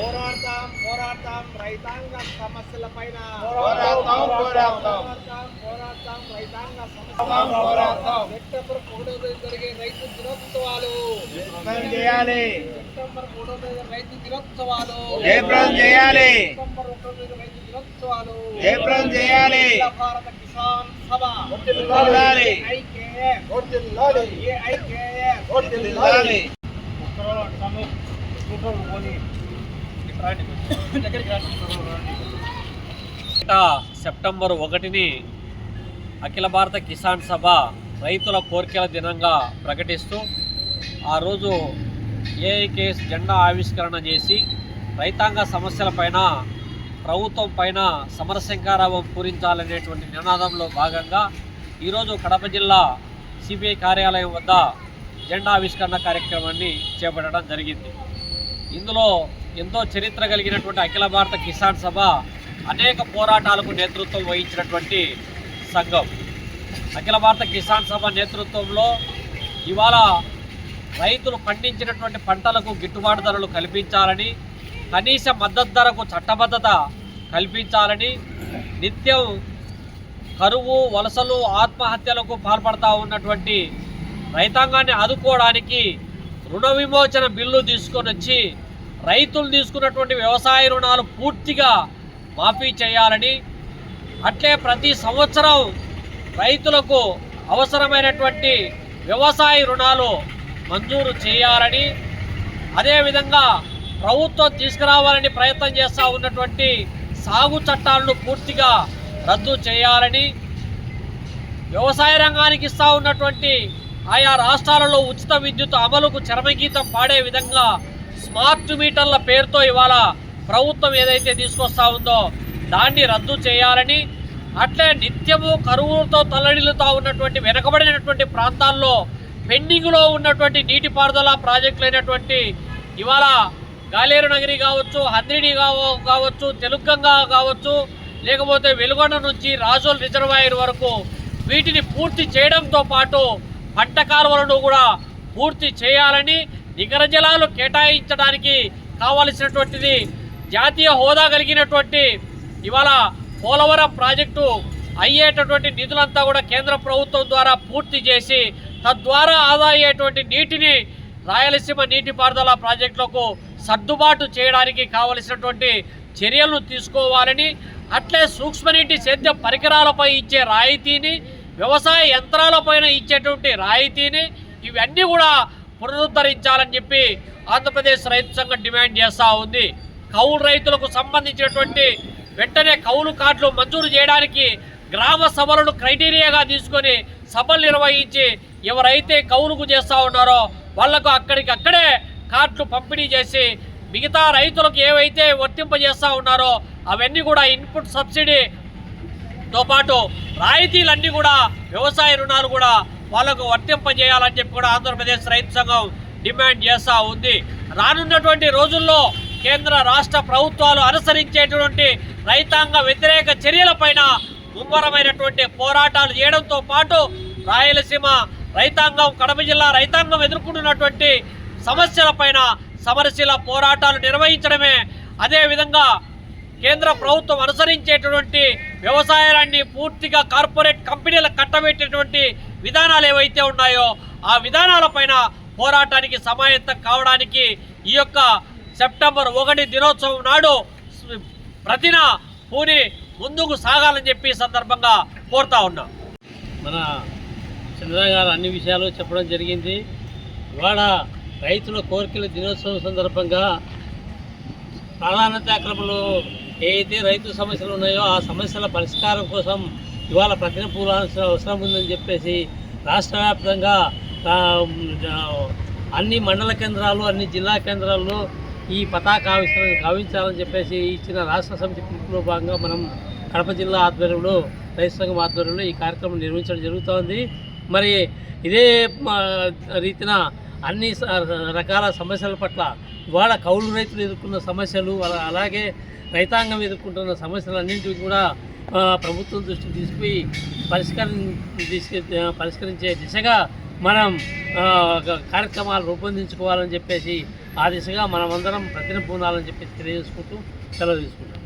పోరాడతాం పోరాడతాం రైతాంగ సమస్యల పైన. పోరాడతాం, పోరాడతాం. పోరాడతాం రైతాంగ పోరాడతాం, పోరాడతాం. సెప్టెంబర్ మూడో తేదీ జరిగే రైతు దినోత్సవాలు. చేయాలి. సెప్టెంబర్ మూడో తేదీ రైతు దినోత్సవాలు. జయప్రదం చేయాలి. సెప్టెంబర్ ఒకటో తేదీ రైతు దినోత్సవాలు. జయప్రదం చేయాలి. భారత కిసాన్ సభ. వర్ధిల్లాలి. ఐకేఎఫ్ ఏఐకేఎఫ్ వర్ధిల్లాలి. సెప్టెంబర్ ఒకటిని అఖిల భారత కిసాన్ సభ రైతుల కోరికల దినంగా ప్రకటిస్తూ ఆ రోజు ఏఐకేఎస్ జెండా ఆవిష్కరణ చేసి రైతాంగ సమస్యలపైన ప్రభుత్వం పైన సమరశంకారావం పూరించాలనేటువంటి నినాదంలో భాగంగా ఈరోజు కడప జిల్లా సిబిఐ కార్యాలయం వద్ద జెండా ఆవిష్కరణ కార్యక్రమాన్ని చేపట్టడం జరిగింది. ఇందులో ఎంతో చరిత్ర కలిగినటువంటి అఖిల భారత కిసాన్ సభ అనేక పోరాటాలకు నేతృత్వం వహించినటువంటి సంఘం. అఖిల భారత కిసాన్ సభ నేతృత్వంలో ఇవాళ రైతులు పండించినటువంటి పంటలకు గిట్టుబాటు ధరలు కల్పించాలని కనీస మద్దతు ధరకు చట్టబద్ధత కల్పించాలని నిత్యం కరువు వలసలు ఆత్మహత్యలకు పాల్పడతా ఉన్నటువంటి రైతాంగాన్ని ఆదుకోవడానికి రుణ విమోచన బిల్లు తీసుకొని వచ్చి రైతులు తీసుకున్నటువంటి వ్యవసాయ రుణాలు పూర్తిగా మాఫీ చేయాలని అట్లే ప్రతి సంవత్సరం రైతులకు అవసరమైనటువంటి వ్యవసాయ రుణాలు మంజూరు చేయాలని అదేవిధంగా ప్రభుత్వం తీసుకురావాలని ప్రయత్నం చేస్తూ ఉన్నటువంటి సాగు చట్టాలను పూర్తిగా రద్దు చేయాలని వ్యవసాయ రంగానికి ఇస్తూ ఉన్నటువంటి ఆయా రాష్ట్రాలలో ఉచిత విద్యుత్ అమలుకు చరమగీతం పాడే విధంగా స్మార్ట్ మీటర్ల పేరుతో ఇవాళ ప్రభుత్వం ఏదైతే తీసుకొస్తా ఉందో దాన్ని రద్దు చేయాలని అట్లే నిత్యము కరువులతో తల్లడిల్లుతా ఉన్నటువంటి వెనకబడినటువంటి ప్రాంతాల్లో పెండింగ్లో ఉన్నటువంటి నీటిపారుదల ప్రాజెక్టులైనటువంటి ఇవాళ గాలేరు నగరి కావచ్చు హంద్రిని కావచ్చు తెలుగంగా కావచ్చు లేకపోతే వెలుగొండ నుంచి రాజోల్ రిజర్వాయర్ వరకు వీటిని పూర్తి చేయడంతో పాటు పంట కాలువలను కూడా పూర్తి చేయాలని నికర జలాలు కేటాయించడానికి కావలసినటువంటిది జాతీయ హోదా కలిగినటువంటి ఇవాళ పోలవరం ప్రాజెక్టు అయ్యేటటువంటి నిధులంతా కూడా కేంద్ర ప్రభుత్వం ద్వారా పూర్తి చేసి తద్వారా ఆదా అయ్యేటువంటి నీటిని రాయలసీమ నీటిపారుదల ప్రాజెక్టులకు సర్దుబాటు చేయడానికి కావలసినటువంటి చర్యలు తీసుకోవాలని అట్లే సూక్ష్మనీటి సేద్య పరికరాలపై ఇచ్చే రాయితీని వ్యవసాయ యంత్రాల పైన ఇచ్చేటువంటి రాయితీని ఇవన్నీ కూడా పునరుద్ధరించాలని చెప్పి ఆంధ్రప్రదేశ్ రైతు సంఘం డిమాండ్ చేస్తూ ఉంది. కౌలు రైతులకు సంబంధించినటువంటి వెంటనే కౌలు కార్డులు మంజూరు చేయడానికి గ్రామ సభలను క్రైటీరియాగా తీసుకొని సభలు నిర్వహించి ఎవరైతే కౌలుకు చేస్తూ ఉన్నారో వాళ్ళకు అక్కడికక్కడే కార్డులు పంపిణీ చేసి మిగతా రైతులకు ఏవైతే వర్తింపజేస్తూ ఉన్నారో అవన్నీ కూడా ఇన్పుట్ సబ్సిడీ తో పాటు రాయితీలన్నీ కూడా వ్యవసాయ రుణాలు కూడా వాళ్ళకు వర్తింపజేయాలని చెప్పి కూడా ఆంధ్రప్రదేశ్ రైతు సంఘం డిమాండ్ చేస్తూ ఉంది. రానున్నటువంటి రోజుల్లో కేంద్ర రాష్ట్ర ప్రభుత్వాలు అనుసరించేటువంటి రైతాంగ వ్యతిరేక చర్యలపైన ముమ్మరమైనటువంటి పోరాటాలు చేయడంతో పాటు రాయలసీమ రైతాంగం కడప జిల్లా రైతాంగం ఎదుర్కొంటున్నటువంటి సమస్యలపైన సమరశీల పోరాటాలు నిర్వహించడమే. అదేవిధంగా కేంద్ర ప్రభుత్వం అనుసరించేటటువంటి వ్యవసాయాన్ని పూర్తిగా కార్పొరేట్ కంపెనీలకు కట్టబెట్టేటువంటి విధానాలు ఏవైతే ఉన్నాయో ఆ విధానాలపైన పోరాటానికి సమాయత్తం కావడానికి ఈ యొక్క సెప్టెంబర్ ఒకటి దినోత్సవం నాడు ప్రతిన పూని ముందుకు సాగాలని చెప్పి సందర్భంగా కోరుతా ఉన్నా. మన చంద్ర గారు అన్ని విషయాలు చెప్పడం జరిగింది. ఇవాళ రైతుల కోరికల దినోత్సవం సందర్భంగా ప్రాధాన్యత క్రమంలో ఏదైతే రైతు సమస్యలు ఉన్నాయో ఆ సమస్యల పరిష్కారం కోసం ఇవాళ ప్రతిన పూరాల్సిన అవసరం ఉందని చెప్పేసి రాష్ట్ర వ్యాప్తంగా అన్ని మండల కేంద్రాలు అన్ని జిల్లా కేంద్రాల్లో ఈ పతాకావిష్కరణ గావించాలని చెప్పేసి ఇచ్చిన రాష్ట్ర సమితి పిలుపులో భాగంగా మనం కడప జిల్లా ఆధ్వర్యంలో రైతు సంఘం ఆధ్వర్యంలో ఈ కార్యక్రమం నిర్వహించడం జరుగుతోంది. మరి ఇదే రీతిన అన్ని స- రకాల సమస్యల పట్ల ఇవాళ కౌలు రైతులు ఎదుర్కొన్న సమస్యలు అలా- అలాగే రైతాంగం ఎదుర్కొంటున్న సమస్యలన్నింటినీ కూడా ప్రభుత్వం దృష్టికి తీసుకుపోయి పరిష్కరి తీసుకు పరిష్కరించే దిశగా మనం కార్యక్రమాలు రూపొందించుకోవాలని చెప్పేసి ఆ దిశగా మనమందరం ప్రతిన పూనాలని చెప్పేసి తెలియజేసుకుంటూ సెలవు తీసుకుంటాం